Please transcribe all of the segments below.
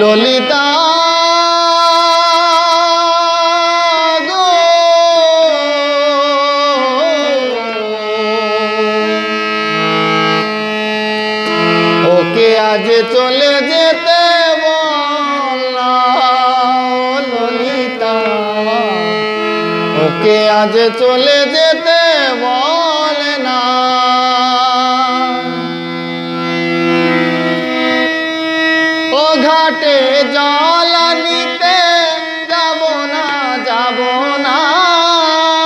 ললিতা ওকে আজ চলে যেতে ললিতা। ওকে আজ চলে যেতে বল না। ঘাটে জল নিতে যাব না যাব না।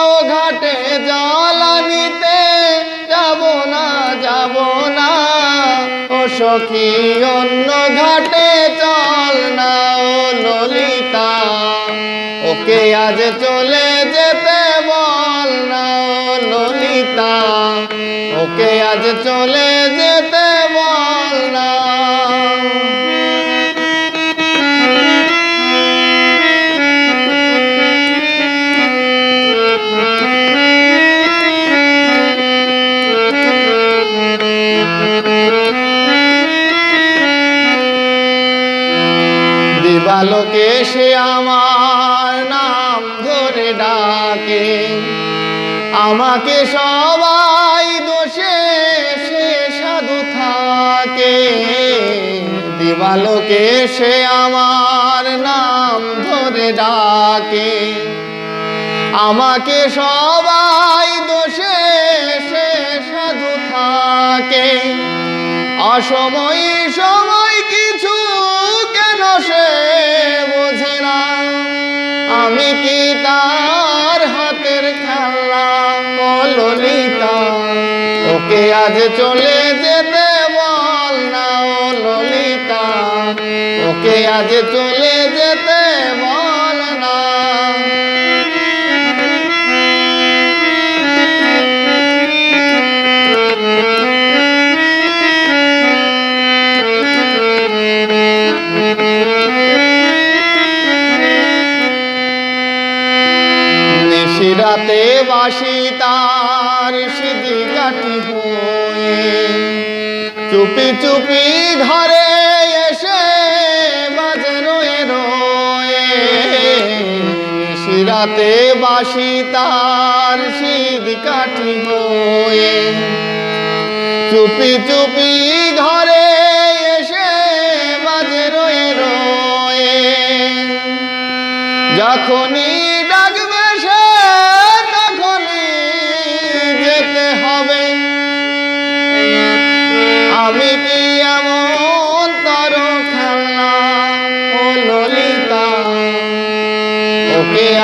ও ঘাটে জল নিতে যাব না যাব না। ও সখী, অন্য ঘাটে চল না, ও ললিতা। ওকে আজ চলে যেতে বল না, ও ললিতা। ওকে আজ চলে যেতে দিবালোকে সে আমার নাম ধরে ডাকে। আমাকে সবাই দোষে সে সাধু থাকে। দিবালোকে সে আমার নাম ধরে ডাকে। আমাকে সবাই দোষে সে সাধু থাকে। অসময় আমি কি তার হাতের খেলা ললিতা ওকে আজ চলে যেতে বল না ললিতা ওকে আজ চলে যেতে বল নিশিরাতে বাসি তার সিধি কাটি হয়ে। চুপি চুপি ঘরে এসে বাজে রয়ে রয়ে নিশিরাতে বাসি তার সিধি কাটি হয়ে। চুপি চুপি ঘরে এসে বাজে রয়ে রয়ে যখনই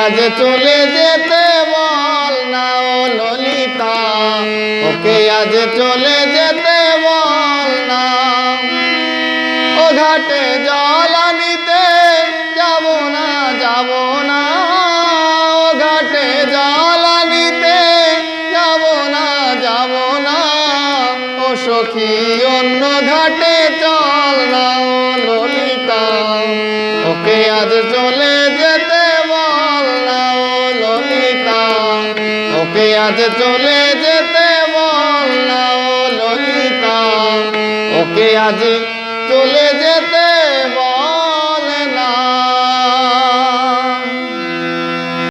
আজ চলে যেতে বল না ও ললিতা। ওকে আজ চলে যেতে বল না। ও ঘাটে জল আনিতে যাব না যাব না। ও ঘাটে জল আনিতে যাব না যাব না। ও সখী, অন্য ঘাটে চল না ও ললিতা। ওকে আজ চলে আজ চলে যেতে বললাম ও ললিতা? ওকে আজ চলে যেতে